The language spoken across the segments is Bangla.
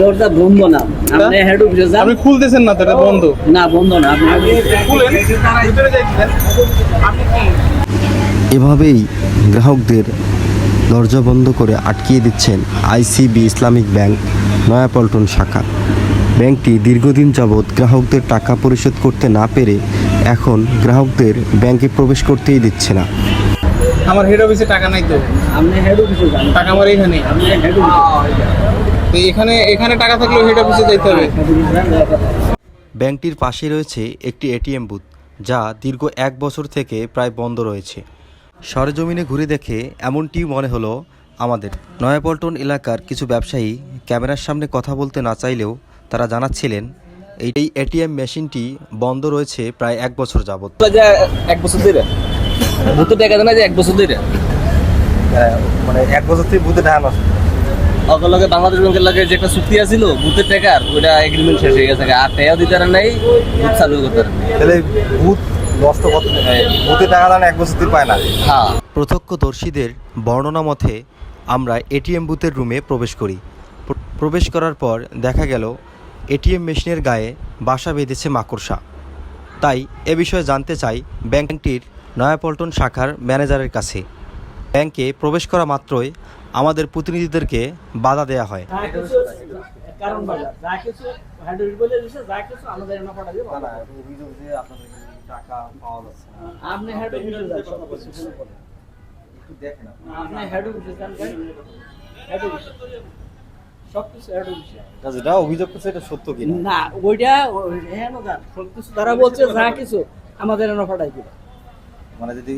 দরজা বন্ধ না। আপনি হেড অফিসে যান। আপনি খুলতেছেন না তো এটা বন্ধ? না বন্ধ না আপনি খুলেন ভিতরে যাইতেছেন আপনি কি? এভাবেই গ্রাহকদের দরজা বন্ধ করে আটকিয়ে দিচ্ছেন আইসিবি ইসলামিক ব্যাংক নয়াপল্টন শাখা। ব্যাংকটি দীর্ঘদিন যাবৎ গ্রাহকদের টাকা পরিশোধ করতে না পেরে এখন গ্রাহকদের ব্যাংকে প্রবেশ করতেই দিচ্ছে না। আমার হেড অফিসে টাকা নাই তো। আপনি হেড অফিসে যান। টাকা আমার এখানে। আপনি হেড অফিসে তো এখানে এখানে টাকা থাকলে হেড অফিসে যাইতে হবে। ব্যাংকটির পাশে রয়েছে একটি এটিএম বুথ যা দীর্ঘ এক বছর থেকে প্রায় বন্ধ রয়েছে। সরেজমিনে ঘুরে দেখে এমনটি মনে হলো আমাদের। নয়াপল্টন এলাকার কিছু ব্যবসায়ী ক্যামেরার সামনে কথা বলতে না চাইলেও তারা জানাচ্ছিলেন এই এই এটিএম মেশিনটি বন্ধ রয়েছে প্রায় এক বছর যাবৎ। এক বছর ধরে। ভূত টাকা দেয় না যে এক বছর ধরে। মানে এক বছর থেকে বুথে ঢাকানো অকল লগে বাংলাদেশ ব্যাংকের লগে যে একটা চুক্তি আছিল ভূতের টাকার ওইটা এগ্রিমেন্ট শেষ হয়ে গেছে। আর টাকাও দিতে পারে নাই ভূত চালু করতে তাহলে বুথ নষ্ট কত বুথে টাকা দান এক বছর পায় না। হ্যাঁ। প্রত্যক্ষদর্শীদের বর্ণনা মতে আমরা এটিএম বুথের রুমে প্রবেশ করি। প্রবেশ করার পর দেখা গেল এটিএম মেশিনের গায়ে বাসা বেঁধেছে মাকড়সা। তাই এ বিষয়ে জানতে চাই ব্যাংকটির নয়াপল্টন শাখার ম্যানেজারের কাছে। ব্যাংকে প্রবেশ করা মাত্রই আমাদের প্রতিনিধিদেরকে বাধা দেওয়া হয়। যেটা অভিযোগ করছে এটা সত্য কিনা? না ওইটা ওই- হ্যাঁ তারা বলছে যা কিছু আমাদের এনে পাঠাই দিবে। মানে যদি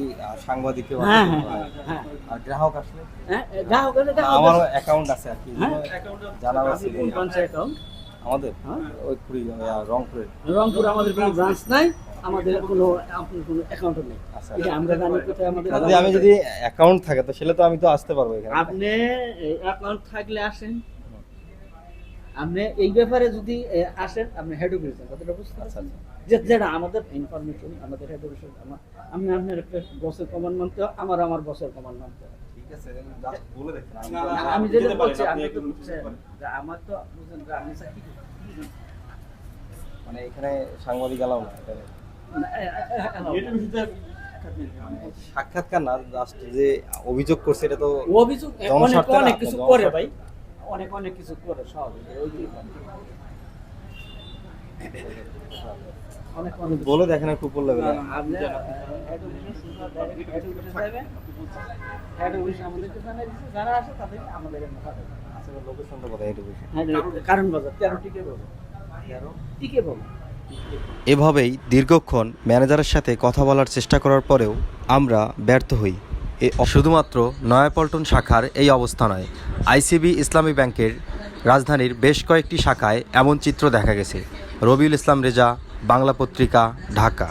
সাংবাদিক হ্যাঁ হ্যাঁ হ্যাঁ আর গ্রাহক আসলে? আমার অ্যাকাউন্ট আছে আর কি। জানা আছে। আমাদের? ওই কুড়ি রংপুরে। রংপুর আমাদের কোনো ব্রাঞ্চ নাই। আমাদের কোনো আপনার কোনো অ্যাকাউন্ট নেই। আচ্ছা। এটা আমরা জানি কোথায় আমাদের যদি আমি যদি অ্যাকাউন্ট থাকে তো সেটা তো আমি তো আসতে পারব এখানে। আপনি অ্যাকাউন্ট থাকলে আসেন। আপনি এই ব্যাপারে যদি আসেন আপনি হেড অফিস কথাটা বুঝতে আচ্ছা, পারছেন? যে যেটা আমাদের ইনফরমেশন আমাদের হেড অফিস আমি আপনার একটা বসের কমান্ড মানতে হয়, আমার আমার বসের কমান্ড মানতে হয়। ঠিক আছে জাস্ট বলে দেখেন আমি যেটা বলছি আপনি তো বুঝছেন আমার তো বুঝছেন আমি চাকরি মানে এখানে সাংবাদিক এলাও না মানে সাক্ষাৎকার না জাস্ট যে অভিযোগ করছে এটা তো অভিযোগ অনেক কিছু করে ভাই। অনেক অনেক কিছু করে স্বাভাবিক। অনেক অনেক। বলে দেখেন যারা আসে তাদের আমাদের এখানে পাঠাবে। আচ্ছা লোকেশনটা কোথায় এটা বুঝি কারণ বাজার তেরো টিকে বলো? টিকে বলো। এভাবেই দীর্ঘক্ষণ ম্যানেজারের সাথে কথা বলার চেষ্টা করার পরেও আমরা ব্যর্থ হই। শুধুমাত্র নয়াপল্টন শাখার এই অবস্থা নয়, আইসিবি ইসলামী ব্যাংকের রাজধানীর বেশ কয়েকটি শাখায় এমন চিত্র দেখা গেছে। রবিউল ইসলাম রেজা, বাংলা পত্রিকা, ঢাকা।